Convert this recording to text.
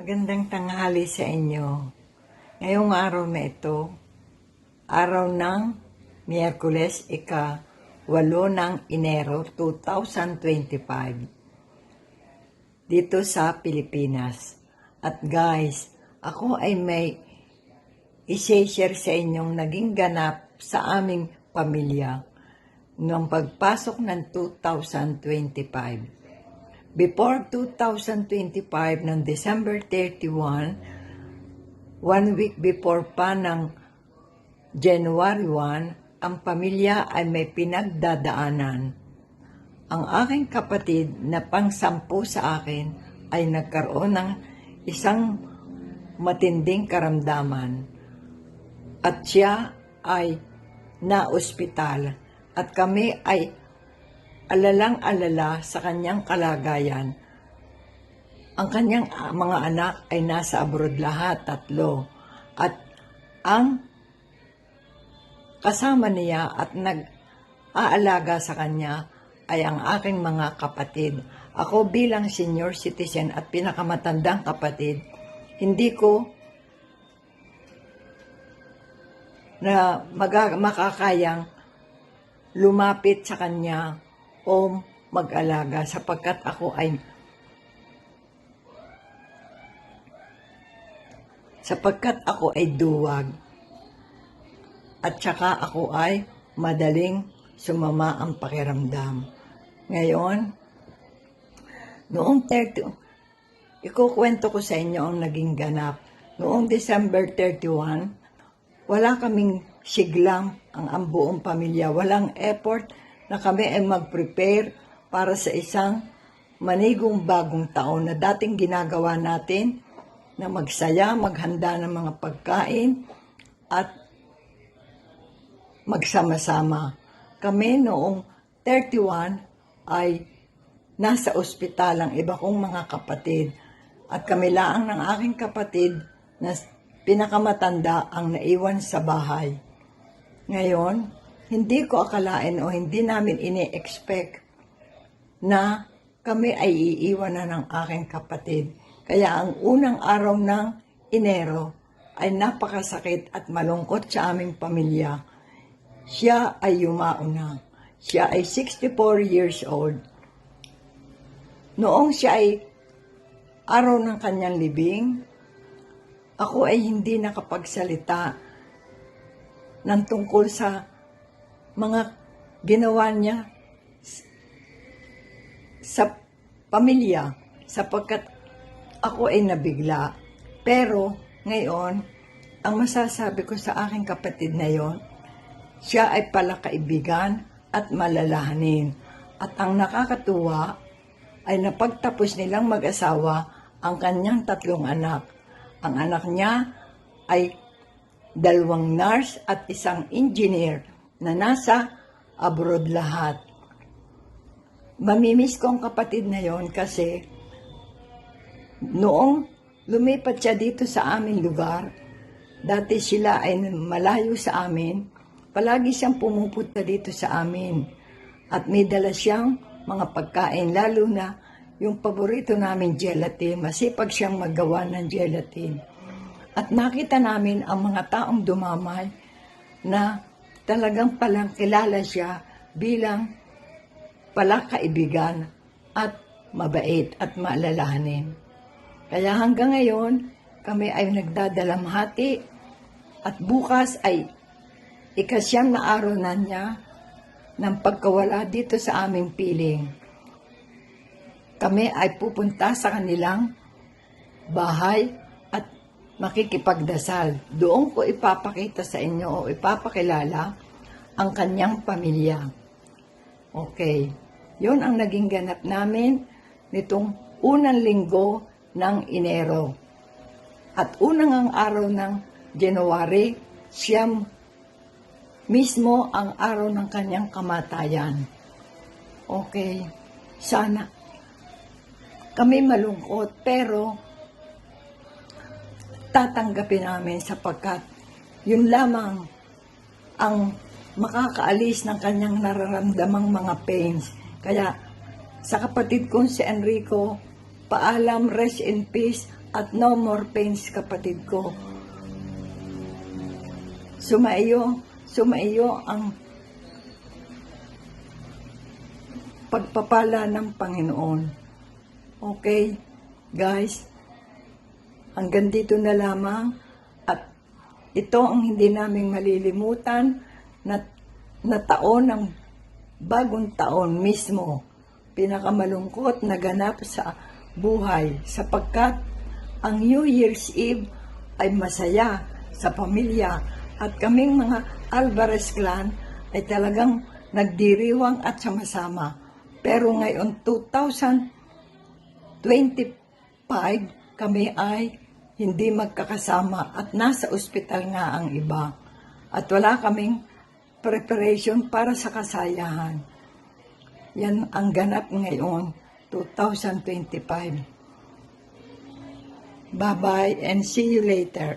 Magandang tanghali sa inyo. Ngayong araw na ito, araw ng Miyerkules, ika 8 ng Enero 2025 dito sa Pilipinas. At guys, ako ay may isi-share sa inyong naging ganap sa aming pamilya noong pagpasok ng 2025. Before 2025 ng December 31, one week before pa ng January 1, ang pamilya ay may pinagdadaanan. Ang aking kapatid na pangsampu sa akin ay nagkaroon ng isang matinding karamdaman at siya ay na-ospital at kami ay alalang-alala sa kanyang kalagayan. Ang kanyang ah, mga anak ay nasa abroad lahat, tatlo. At ang kasama niya at nag-aalaga sa kanya ay ang aking mga kapatid. Ako bilang senior citizen at pinakamatandang kapatid, hindi ko na maga- makakayang lumapit sa kanya o mag-alaga sapagkat ako ay sapagkat ako ay duwag at saka ako ay madaling sumama ang pakiramdam. Ngayon, noong 30, ikukwento ko sa inyo ang naging ganap. Noong December 31, wala kaming siglam ang, ang buong pamilya. Walang effort na kami ay mag-prepare para sa isang manigong bagong taon na dating ginagawa natin na magsaya, maghanda ng mga pagkain at magsama-sama. Kami noong 31 ay nasa ospital ang iba kong mga kapatid at kami lang ng aking kapatid na pinakamatanda ang naiwan sa bahay. Ngayon, hindi ko akalain o hindi namin ini-expect na kami ay iiwan na ng aking kapatid. Kaya ang unang araw ng Enero ay napakasakit at malungkot sa aming pamilya. Siya ay yumauna. Siya ay 64 years old. Noong siya ay araw ng kanyang libing, ako ay hindi nakapagsalita ng tungkol sa mga ginawa niya sa pamilya sapagkat ako ay nabigla. Pero ngayon, ang masasabi ko sa aking kapatid na yon, siya ay pala kaibigan at malalahanin. At ang nakakatuwa ay napagtapos nilang mag-asawa ang kanyang tatlong anak. Ang anak niya ay dalawang nurse at isang engineer na nasa abroad lahat. Mamimiss ko ang kapatid na yon kasi noong lumipat siya dito sa aming lugar, dati sila ay malayo sa amin, palagi siyang pumupunta dito sa amin. At may dala siyang mga pagkain, lalo na yung paborito namin gelatin. Masipag siyang magawa ng gelatin. At nakita namin ang mga taong dumamay na talagang palang kilala siya bilang pala kaibigan at mabait at maalalahanin. Kaya hanggang ngayon, kami ay nagdadalamhati at bukas ay ikasyam na araw na niya ng pagkawala dito sa aming piling. Kami ay pupunta sa kanilang bahay makikipagdasal. Doon ko ipapakita sa inyo o ipapakilala ang kanyang pamilya. Okay. Yon ang naging ganap namin nitong unang linggo ng Enero. At unang ang araw ng January, siyam mismo ang araw ng kanyang kamatayan. Okay. Sana kami malungkot pero tatanggapin namin sapagkat yun lamang ang makakaalis ng kanyang nararamdamang mga pains. Kaya sa kapatid kong si Enrico, paalam, rest in peace, At no more pains, kapatid ko. Sumaiyo, sumaiyo ang pagpapala ng Panginoon. Okay, guys? Hanggang dito na lamang. At ito ang hindi namin malilimutan na, na taon ng bagong taon mismo. Pinakamalungkot na ganap sa buhay sapagkat ang New Year's Eve ay masaya sa pamilya at kaming mga Alvarez clan ay talagang nagdiriwang at sama-sama. Pero ngayon 2025 kami ay hindi magkakasama at nasa ospital nga ang iba. At wala kaming preparation para sa kasayahan. Yan ang ganap ngayon, 2025. Bye-bye and see you later.